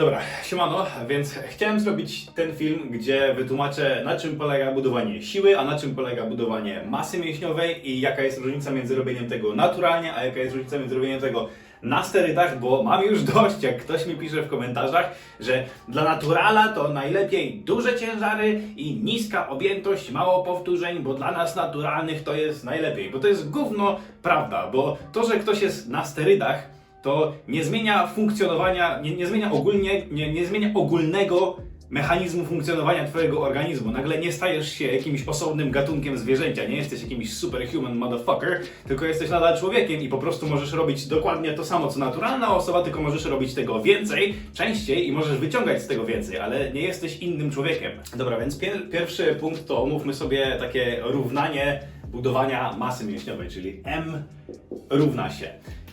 Dobra, siemano, więc chciałem zrobić ten film, gdzie wytłumaczę na czym polega budowanie siły, a na czym polega budowanie masy mięśniowej i jaka jest różnica między robieniem tego naturalnie, a jaka jest różnica między robieniem tego na sterydach, bo mam już dość, jak ktoś mi pisze w komentarzach, że dla naturala to najlepiej duże ciężary i niska objętość, mało powtórzeń, bo dla nas naturalnych to jest najlepiej. Bo to jest gówno prawda, bo to, że ktoś jest na sterydach, to nie zmienia funkcjonowania, nie, nie zmienia ogólnie, nie, nie zmienia ogólnego mechanizmu funkcjonowania twojego organizmu. Nagle nie stajesz się jakimś osobnym gatunkiem zwierzęcia, nie jesteś jakimś superhuman motherfucker, tylko jesteś nadal człowiekiem i po prostu możesz robić dokładnie to samo co naturalna osoba, tylko możesz robić tego więcej, częściej i możesz wyciągać z tego więcej, ale nie jesteś innym człowiekiem. Dobra, więc pier pierwszy punkt to omówmy sobie takie równanie budowania masy mięśniowej, czyli M równa się.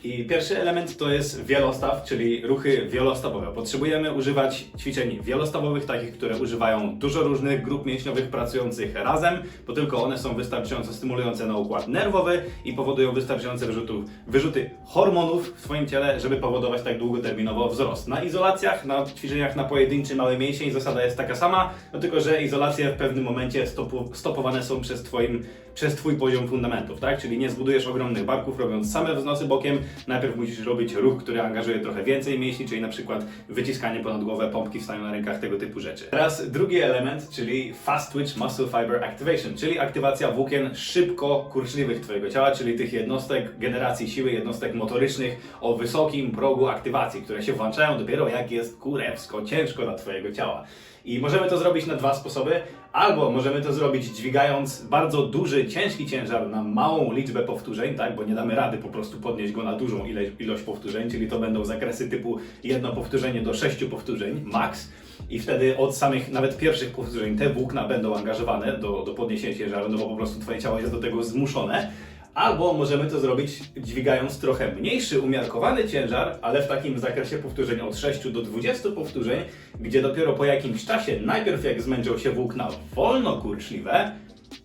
I pierwszy element to jest wielostaw, czyli ruchy wielostawowe. Potrzebujemy używać ćwiczeń wielostawowych, takich, które używają dużo różnych grup mięśniowych pracujących razem, bo tylko one są wystarczająco stymulujące na układ nerwowy i powodują wystarczające wyrzutów, wyrzuty hormonów w Twoim ciele, żeby powodować tak długoterminowo wzrost. Na izolacjach, na ćwiczeniach na pojedynczy mały mięsień zasada jest taka sama, no tylko że izolacje w pewnym momencie stopu, stopowane są przez, twoim, przez Twój poziom fundamentów, tak? Czyli nie zbudujesz ogromnych barków robiąc same wznosy bokiem, najpierw musisz robić ruch, który angażuje trochę więcej mięśni, czyli na przykład wyciskanie ponad głowę, pompki w staniu na rękach, tego typu rzeczy. Teraz drugi element, czyli Fast Twitch Muscle Fiber Activation, czyli aktywacja włókien szybko kurczliwych Twojego ciała, czyli tych jednostek generacji siły, jednostek motorycznych o wysokim progu aktywacji, które się włączają dopiero jak jest kurewsko ciężko dla Twojego ciała. I możemy to zrobić na dwa sposoby. Albo możemy to zrobić dźwigając bardzo duży, ciężki ciężar na małą liczbę powtórzeń, tak? Bo nie damy rady po prostu podnieść go na dużą ilość, ilość powtórzeń, czyli to będą zakresy typu jedno powtórzenie do sześciu powtórzeń, max. I wtedy od samych, nawet pierwszych powtórzeń, te włókna będą angażowane do, do podniesienia ciężaru, no bo po prostu Twoje ciało jest do tego zmuszone. Albo możemy to zrobić dźwigając trochę mniejszy, umiarkowany ciężar, ale w takim zakresie powtórzeń od 6 do 20 powtórzeń, gdzie dopiero po jakimś czasie, najpierw jak zmęczą się włókna wolno kurczliwe,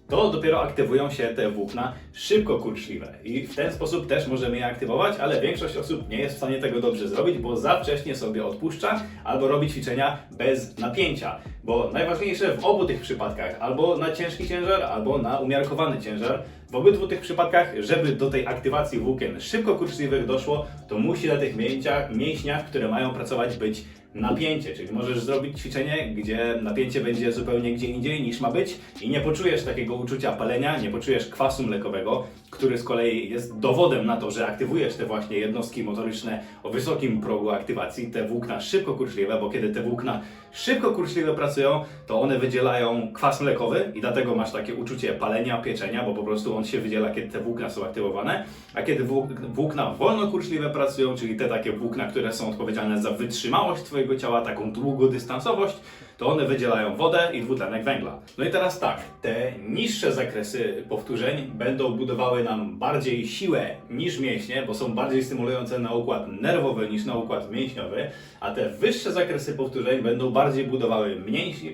to dopiero aktywują się te włókna szybko kurczliwe. I w ten sposób też możemy je aktywować, ale większość osób nie jest w stanie tego dobrze zrobić, bo za wcześnie sobie odpuszcza albo robi ćwiczenia bez napięcia. Bo najważniejsze w obu tych przypadkach, albo na ciężki ciężar, albo na umiarkowany ciężar, w obydwu tych przypadkach, żeby do tej aktywacji włókien szybko kurczliwych doszło, to musi na tych mięśniach, mięśniach które mają pracować, być napięcie, czyli możesz zrobić ćwiczenie, gdzie napięcie będzie zupełnie gdzie indziej niż ma być i nie poczujesz takiego uczucia palenia, nie poczujesz kwasu mlekowego, który z kolei jest dowodem na to, że aktywujesz te właśnie jednostki motoryczne o wysokim progu aktywacji, te włókna szybko kurczliwe, bo kiedy te włókna szybko kurczliwe pracują, to one wydzielają kwas mlekowy i dlatego masz takie uczucie palenia, pieczenia, bo po prostu on się wydziela, kiedy te włókna są aktywowane, a kiedy włó- włókna wolno kurczliwe pracują, czyli te takie włókna, które są odpowiedzialne za wytrzymałość Twojego ciała, taką długodystansowość, to one wydzielają wodę i dwutlenek węgla. No i teraz tak, te niższe zakresy powtórzeń będą budowały nam bardziej siłę niż mięśnie, bo są bardziej stymulujące na układ nerwowy niż na układ mięśniowy, a te wyższe zakresy powtórzeń będą bardziej budowały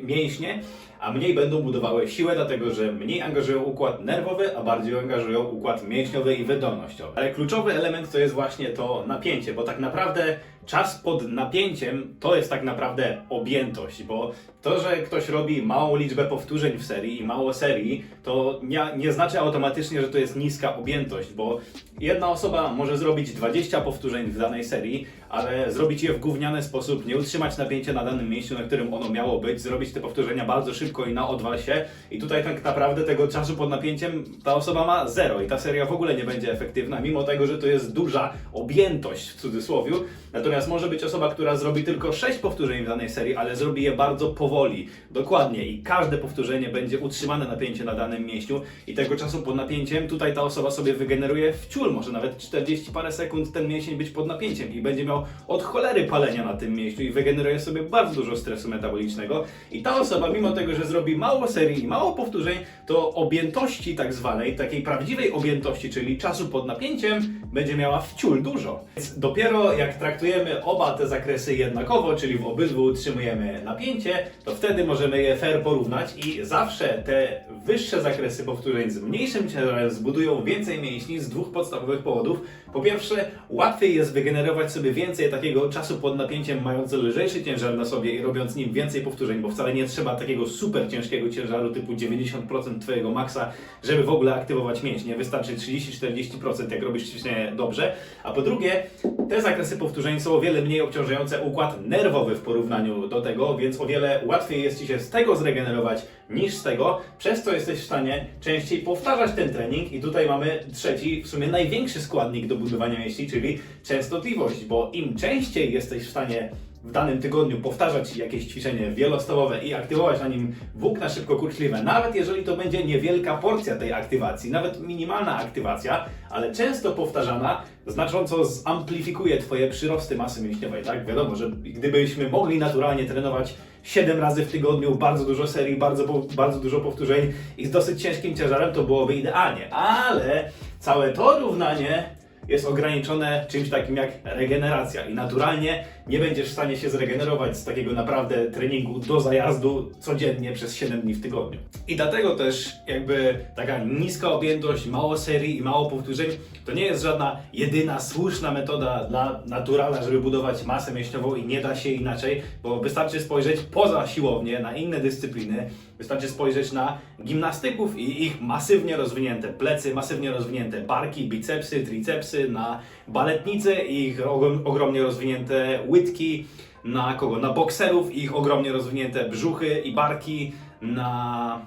mięśnie, a mniej będą budowały siłę, dlatego że mniej angażują układ nerwowy, a bardziej angażują układ mięśniowy i wydolnościowy. Ale kluczowy element to jest właśnie to napięcie, bo tak naprawdę czas pod napięciem to jest tak naprawdę objętość, bo to, że ktoś robi małą liczbę powtórzeń w serii i mało serii, to nie, nie znaczy automatycznie, że to jest niska objętość, bo jedna osoba może zrobić 20 powtórzeń w danej serii, ale zrobić je w gówniany sposób, nie utrzymać napięcia na danym miejscu, na którym ono miało być, zrobić te powtórzenia bardzo szybko i na odwalsie i tutaj tak naprawdę tego czasu pod napięciem ta osoba ma zero. I ta seria w ogóle nie będzie efektywna, mimo tego, że to jest duża objętość w cudzysłowie. Natomiast może być osoba, która zrobi tylko 6 powtórzeń w danej serii, ale zrobi je bardzo powoli, dokładnie. I każde powtórzenie będzie utrzymane napięcie na danym mięśniu i tego czasu pod napięciem tutaj ta osoba sobie wygeneruje w ciul, może nawet 40 parę sekund ten mięsień być pod napięciem i będzie miał od cholery palenia na tym mięśniu i wygeneruje sobie bardzo dużo stresu metabolicznego. I ta osoba, mimo tego, że zrobi mało serii i mało powtórzeń, to objętości tak zwanej, takiej prawdziwej objętości, czyli czasu pod napięciem, będzie miała wciul dużo. Więc dopiero jak traktujemy oba te zakresy jednakowo, czyli w obydwu utrzymujemy napięcie, to wtedy możemy je fair porównać i zawsze te wyższe zakresy powtórzeń z mniejszym ciężarem zbudują więcej mięśni z dwóch podstawowych powodów. Po pierwsze, łatwiej jest wygenerować sobie więcej takiego czasu pod napięciem, mając lżejszy ciężar na sobie i robiąc nim więcej powtórzeń, bo wcale nie trzeba takiego super ciężkiego ciężaru typu 90% Twojego maksa, żeby w ogóle aktywować mięśnie. Wystarczy 30-40% jak robisz ćwiczenie dobrze. A po drugie, te zakresy powtórzeń są o wiele mniej obciążające układ nerwowy w porównaniu do tego, więc o wiele łatwiej jest Ci się z tego zregenerować niż z tego, przez co jesteś w stanie częściej powtarzać ten trening i tutaj mamy trzeci, w sumie największy składnik do budowania mięśni, czyli częstotliwość, bo im częściej jesteś w stanie w danym tygodniu powtarzać jakieś ćwiczenie wielostawowe i aktywować na nim włókna szybkokurczliwe, nawet jeżeli to będzie niewielka porcja tej aktywacji, nawet minimalna aktywacja, ale często powtarzana, znacząco zamplifikuje Twoje przyrosty masy mięśniowej, tak? Wiadomo, że gdybyśmy mogli naturalnie trenować 7 razy w tygodniu, bardzo dużo serii, bardzo, bardzo dużo powtórzeń i z dosyć ciężkim ciężarem, to byłoby idealnie, ale całe to równanie jest ograniczone czymś takim jak regeneracja i naturalnie nie będziesz w stanie się zregenerować z takiego naprawdę treningu do zajazdu codziennie przez 7 dni w tygodniu. I dlatego też jakby taka niska objętość, mało serii i mało powtórzeń to nie jest żadna jedyna słuszna metoda dla naturala, żeby budować masę mięśniową i nie da się inaczej, bo wystarczy spojrzeć poza siłownię na inne dyscypliny, wystarczy spojrzeć na gimnastyków i ich masywnie rozwinięte plecy, masywnie rozwinięte barki, bicepsy, tricepsy, na baletnice i ich ogrom, ogromnie rozwinięte łydki, na kogo? Na bokserów i ich ogromnie rozwinięte brzuchy i barki, na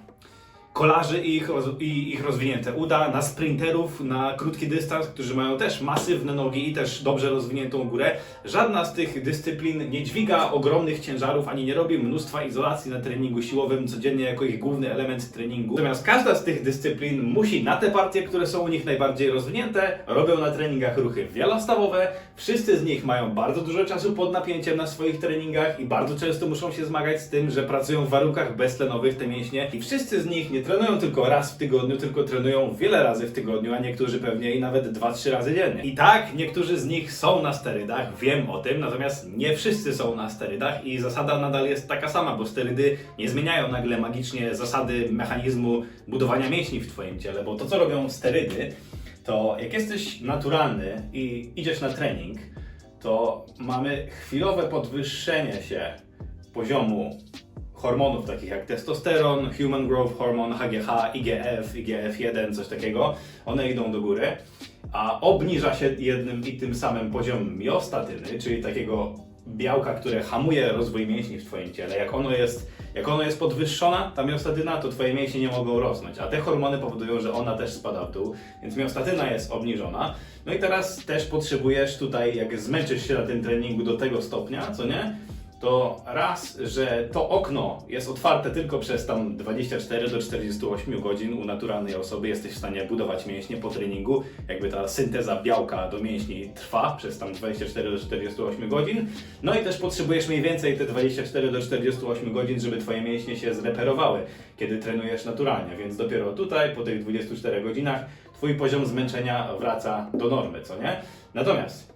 kolarzy i ich, i ich rozwinięte uda, na sprinterów, na krótki dystans, którzy mają też masywne nogi i też dobrze rozwiniętą górę. Żadna z tych dyscyplin nie dźwiga ogromnych ciężarów, ani nie robi mnóstwa izolacji na treningu siłowym codziennie jako ich główny element treningu. Natomiast każda z tych dyscyplin musi na te partie, które są u nich najbardziej rozwinięte, robią na treningach ruchy wielostawowe. Wszyscy z nich mają bardzo dużo czasu pod napięciem na swoich treningach i bardzo często muszą się zmagać z tym, że pracują w warunkach beztlenowych te mięśnie i wszyscy z nich nie trenują tylko raz w tygodniu, tylko trenują wiele razy w tygodniu, a niektórzy pewnie i nawet 2-3 razy dziennie. I tak, niektórzy z nich są na sterydach, wiem o tym, natomiast nie wszyscy są na sterydach i zasada nadal jest taka sama, bo sterydy nie zmieniają nagle magicznie zasady mechanizmu budowania mięśni w Twoim ciele, bo to co robią sterydy, to jak jesteś naturalny i idziesz na trening, to mamy chwilowe podwyższenie się poziomu hormonów takich jak testosteron, human growth hormone, HGH, IGF, IGF-1, coś takiego. One idą do góry, a obniża się jednym i tym samym poziom miostatyny, czyli takiego białka, które hamuje rozwój mięśni w Twoim ciele. Jak ono jest, jak ono jest podwyższona, ta miostatyna, to Twoje mięśnie nie mogą rosnąć, a te hormony powodują, że ona też spada w dół, więc miostatyna jest obniżona. No i teraz też potrzebujesz tutaj, jak zmęczysz się na tym treningu do tego stopnia, co nie? To raz, że to okno jest otwarte tylko przez tam 24 do 48 godzin u naturalnej osoby, jesteś w stanie budować mięśnie po treningu, jakby ta synteza białka do mięśni trwa przez tam 24 do 48 godzin. No i też potrzebujesz mniej więcej te 24 do 48 godzin, żeby twoje mięśnie się zreperowały, kiedy trenujesz naturalnie, więc dopiero tutaj po tych 24 godzinach twój poziom zmęczenia wraca do normy, co nie? Natomiast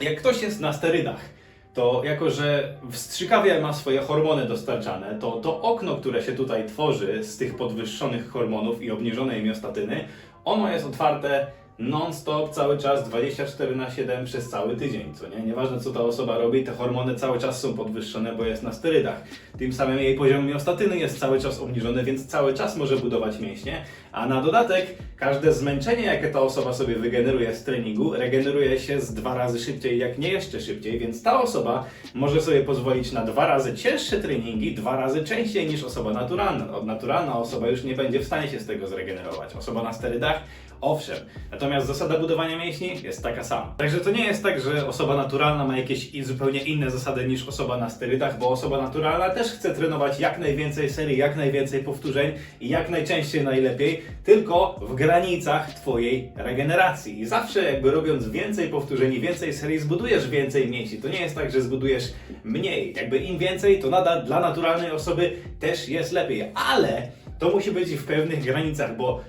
jak ktoś jest na sterydach, to jako, że w strzykawie ma swoje hormony dostarczane, to to okno, które się tutaj tworzy z tych podwyższonych hormonów i obniżonej miostatyny, ono jest otwarte non-stop, cały czas, 24 na 7 przez cały tydzień, co nie? Nieważne co ta osoba robi, te hormony cały czas są podwyższone, bo jest na sterydach. Tym samym jej poziom miostatyny jest cały czas obniżony, więc cały czas może budować mięśnie, a na dodatek każde zmęczenie, jakie ta osoba sobie wygeneruje z treningu, regeneruje się z dwa razy szybciej, jak nie jeszcze szybciej, więc ta osoba może sobie pozwolić na dwa razy cięższe treningi, dwa razy częściej niż osoba naturalna. Od naturalna osoba już nie będzie w stanie się z tego zregenerować. Osoba na sterydach Owszem, natomiast zasada budowania mięśni jest taka sama. Także to nie jest tak, że osoba naturalna ma jakieś zupełnie inne zasady niż osoba na sterydach, bo osoba naturalna też chce trenować jak najwięcej serii, jak najwięcej powtórzeń i jak najczęściej najlepiej, tylko w granicach Twojej regeneracji. I zawsze jakby robiąc więcej powtórzeń więcej serii zbudujesz więcej mięśni. To nie jest tak, że zbudujesz mniej. Jakby im więcej, to nadal dla naturalnej osoby też jest lepiej, ale to musi być w pewnych granicach, bo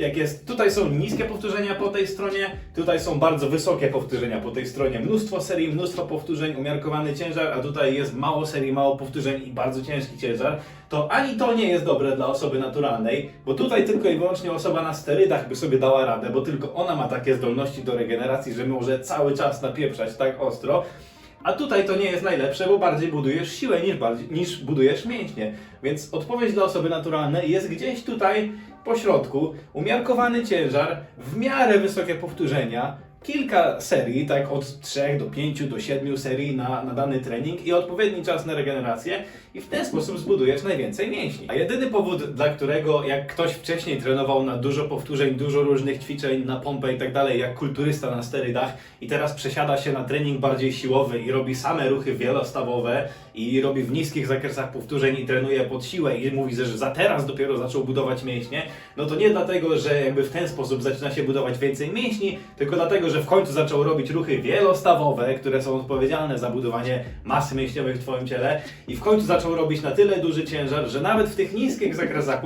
jak jest, tutaj są niskie powtórzenia po tej stronie, tutaj są bardzo wysokie powtórzenia po tej stronie, mnóstwo serii, mnóstwo powtórzeń, umiarkowany ciężar, a tutaj jest mało serii, mało powtórzeń i bardzo ciężki ciężar, to ani to nie jest dobre dla osoby naturalnej, bo tutaj tylko i wyłącznie osoba na sterydach by sobie dała radę, bo tylko ona ma takie zdolności do regeneracji, że może cały czas napieprzać tak ostro, a tutaj to nie jest najlepsze, bo bardziej budujesz siłę niż, bardziej, niż budujesz mięśnie. Więc odpowiedź dla osoby naturalnej jest gdzieś tutaj po środku. Umiarkowany ciężar, w miarę wysokie powtórzenia, kilka serii, tak od 3 do 5 do 7 serii na, na dany trening i odpowiedni czas na regenerację i w ten sposób zbudujesz najwięcej mięśni. A jedyny powód, dla którego jak ktoś wcześniej trenował na dużo powtórzeń, dużo różnych ćwiczeń, na pompę i tak dalej, jak kulturysta na sterydach i teraz przesiada się na trening bardziej siłowy i robi same ruchy wielostawowe i robi w niskich zakresach powtórzeń i trenuje pod siłę i mówi, że za teraz dopiero zaczął budować mięśnie, no to nie dlatego, że jakby w ten sposób zaczyna się budować więcej mięśni, tylko dlatego, że w końcu zaczął robić ruchy wielostawowe, które są odpowiedzialne za budowanie masy mięśniowej w Twoim ciele i w końcu zaczął robić na tyle duży ciężar, że nawet w tych niskich zakresach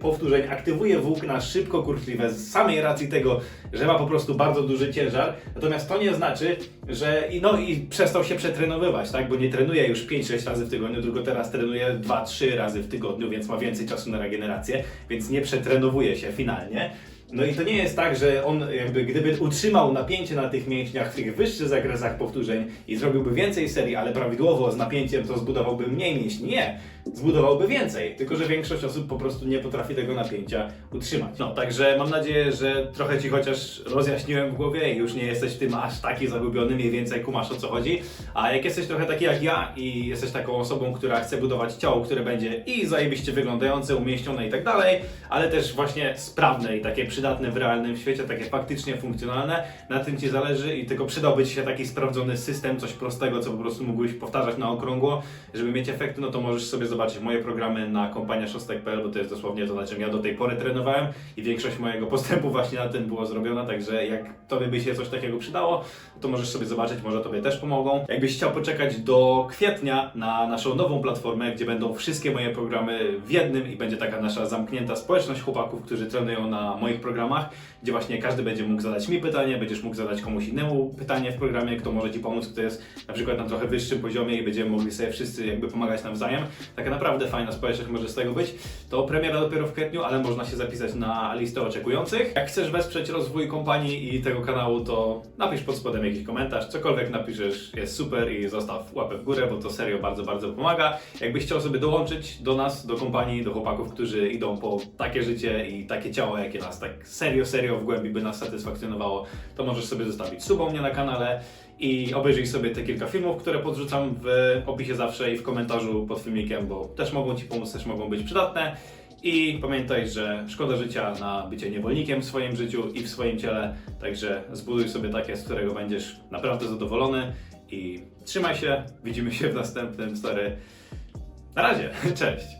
powtórzeń aktywuje włókna szybko kurczliwe z samej racji tego, że ma po prostu bardzo duży ciężar. Natomiast to nie znaczy, że no i przestał się przetrenowywać, tak? Bo nie trenuje już 5-6 razy w tygodniu, tylko teraz trenuje 2-3 razy w tygodniu, więc ma więcej czasu na regenerację, więc nie przetrenowuje się finalnie. No i to nie jest tak, że on jakby gdyby utrzymał napięcie na tych mięśniach w tych wyższych zakresach powtórzeń i zrobiłby więcej serii, ale prawidłowo z napięciem, to zbudowałby mniej mięśni. Nie, zbudowałby więcej, tylko że większość osób po prostu nie potrafi tego napięcia utrzymać. No, także mam nadzieję, że trochę Ci chociaż rozjaśniłem w głowie i już nie jesteś tym aż taki zagubiony, mniej więcej kumasz o co chodzi. A jak jesteś trochę taki jak ja i jesteś taką osobą, która chce budować ciało, które będzie i zajebiście wyglądające, umieśnione i tak dalej, ale też właśnie sprawne i takie przydatne w realnym świecie, takie faktycznie funkcjonalne, na tym Ci zależy i tylko przydałby Ci się taki sprawdzony system, coś prostego, co po prostu mógłbyś powtarzać na okrągło, żeby mieć efekty, no to możesz sobie zobaczyć moje programy na kompaniaszostek.pl, bo to jest dosłownie to, na czym ja do tej pory trenowałem i większość mojego postępu właśnie na tym było zrobiona, także jak Tobie by się coś takiego przydało, to możesz sobie zobaczyć, może Tobie też pomogą. Jakbyś chciał poczekać do kwietnia na naszą nową platformę, gdzie będą wszystkie moje programy w jednym i będzie taka nasza zamknięta społeczność chłopaków, którzy trenują na moich programach, gdzie właśnie każdy będzie mógł zadać mi pytanie, będziesz mógł zadać komuś innemu pytanie w programie, kto może Ci pomóc, kto jest na przykład na trochę wyższym poziomie i będziemy mogli sobie wszyscy jakby pomagać nawzajem. Taka naprawdę fajna społeczność może z tego być. To premiera dopiero w kwietniu, ale można się zapisać na listę oczekujących. Jak chcesz wesprzeć rozwój kompanii i tego kanału, to napisz pod spodem jakiś komentarz, cokolwiek napiszesz jest super i zostaw łapę w górę, bo to serio bardzo, bardzo pomaga. Jakbyś chciał sobie dołączyć do nas, do kompanii, do chłopaków, którzy idą po takie życie i takie ciało, jakie nas tak serio, serio w głębi by nas satysfakcjonowało, to możesz sobie zostawić suba u mnie na kanale i obejrzyj sobie te kilka filmów, które podrzucam w opisie zawsze i w komentarzu pod filmikiem, bo też mogą Ci pomóc, też mogą być przydatne. I pamiętaj, że szkoda życia na bycie niewolnikiem w swoim życiu i w swoim ciele, także zbuduj sobie takie, z którego będziesz naprawdę zadowolony i trzymaj się, widzimy się w następnym story. Na razie, cześć!